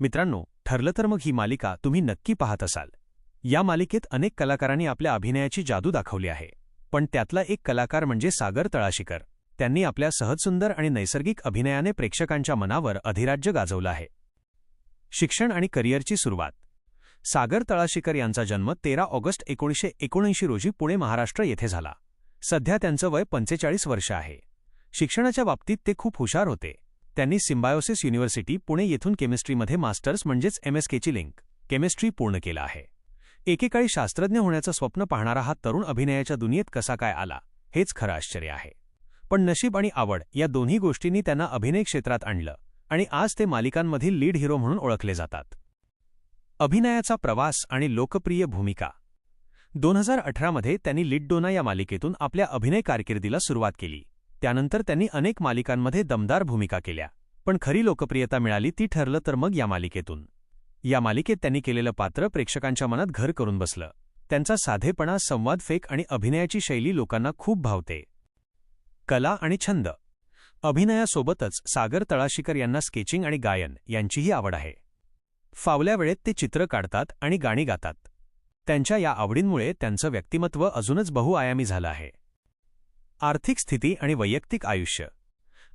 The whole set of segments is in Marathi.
मित्रांनो ठरलं तर मग ही मालिका तुम्ही नक्की पाहत असाल. या मालिकेत अनेक कलाकारांनी आपल्या अभिनयाची जादू दाखवली आहे. पण त्यातला एक कलाकार म्हणजे सागर तळाशीकर. त्यांनी आपल्या सहजसुंदर आणि नैसर्गिक अभिनयाने प्रेक्षकांच्या मनावर अधिराज्य गाजवलं आहे. शिक्षण आणि करिअरची सुरुवात. सागर तळाशीकर यांचा जन्म तेरा ऑगस्ट एकोणीसशे एकोणऐंशी रोजी पुणे महाराष्ट्र येथे झाला. सध्या त्यांचं वय पंचेचाळीस वर्ष आहे. शिक्षणाच्या बाबतीत ते खूप हुशार होते. त्यांनी सिम्बायोसिस युनिव्हर्सिटी पुणे येथून केमिस्ट्रीमध्ये मास्टर्स म्हणजेच एम एस केची लिंक केमिस्ट्री पूर्ण केलं आहे. एकेकाळी शास्त्रज्ञ होण्याचं स्वप्न पाहणारा हा तरुण अभिनयाच्या दुनियेत कसा काय आला हेच खरं आश्चर्य आहे. पण नशीब आणि आवड या दोन्ही गोष्टींनी त्यांना अभिनय क्षेत्रात आणलं आणि आज ते मालिकांमधील लीड हिरो म्हणून ओळखले जातात. अभिनयाचा प्रवास आणि लोकप्रिय भूमिका. दोन हजार अठरामध्ये त्यांनी लिड्डोना या मालिकेतून आपल्या अभिनय कारकिर्दीला सुरुवात केली. त्यानंतर त्यांनी अनेक मालिकांमध्ये दमदार भूमिका केल्या. पण खरी लोकप्रियता मिळाली ती ठरलं तर मग या मालिकेतून. या मालिकेत त्यांनी केलेलं पात्र प्रेक्षकांच्या मनात घर करून बसलं. त्यांचा साधेपणा संवाद फेक आणि अभिनयाची शैली लोकांना खूप भावते. कला आणि छंद. अभिनयासोबतच सागर तळाशीकर यांना स्केचिंग आणि गायन यांचीही आवड आहे. फावल्या वेळेत ते चित्र काढतात आणि गाणी गातात. त्यांच्या या आवडींमुळे त्यांचं व्यक्तिमत्व अजूनच बहुआयामी झालं आहे. आर्थिक स्थिती आणि वैयक्तिक आयुष्य.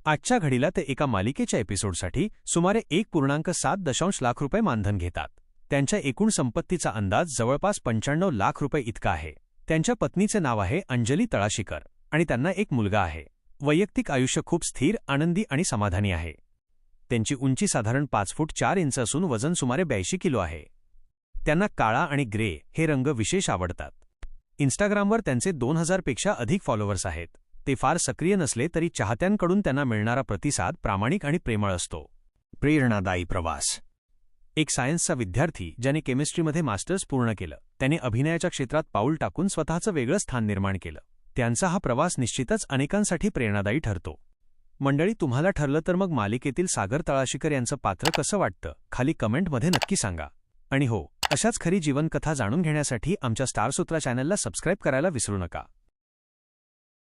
आजच्या घडीला ते एका मालिकेच्या एपिसोडसाठी सुमारे एक पूर्णांक सात दशांश लाख रुपये मानधन घेतात. त्यांच्या एकूण संपत्तीचा अंदाज जवळपास पंच्याण्णव लाख रुपये इतका आहे. त्यांच्या पत्नीचे नाव आहे अंजली तळाशीकर आणि त्यांना एक मुलगा आहे. वैयक्तिक आयुष्य खूप स्थिर आनंदी आणि समाधानी आहे. त्यांची उंची साधारण पाच फूट चार इंच असून वजन सुमारे ब्याऐंशी किलो आहे. त्यांना काळा आणि ग्रे हे रंग विशेष आवडतात. इन्स्टाग्रामवर त्यांचे दोन हजारपेक्षा अधिक फॉलोअर्स आहेत. ते फार सक्रिय नसले तरी चाहत्यांकडून त्यांना मिळणारा प्रतिसाद प्रामाणिक आणि प्रेमळ असतो. प्रेरणादायी प्रवास. एक सायन्सचा विद्यार्थी ज्याने केमिस्ट्रीमध्ये मास्टर्स पूर्ण केलं. त्याने अभिनयाच्या क्षेत्रात पाऊल टाकून स्वतःचं वेगळं स्थान निर्माण केलं. त्यांचा हा प्रवास निश्चितच अनेकांसाठी प्रेरणादायी ठरतो. मंडळी तुम्हाला ठरलं तर मग मालिकेतील सागर तळाशीकर यांचं पात्र कसं वाटतं? खाली कमेंटमध्ये नक्की सांगा. आणि हो अशाच खरी जीवनकथा जाणून घेण्यासाठी आमच्या स्टारसूत्रा चॅनलला सबस्क्राईब करायला विसरू नका.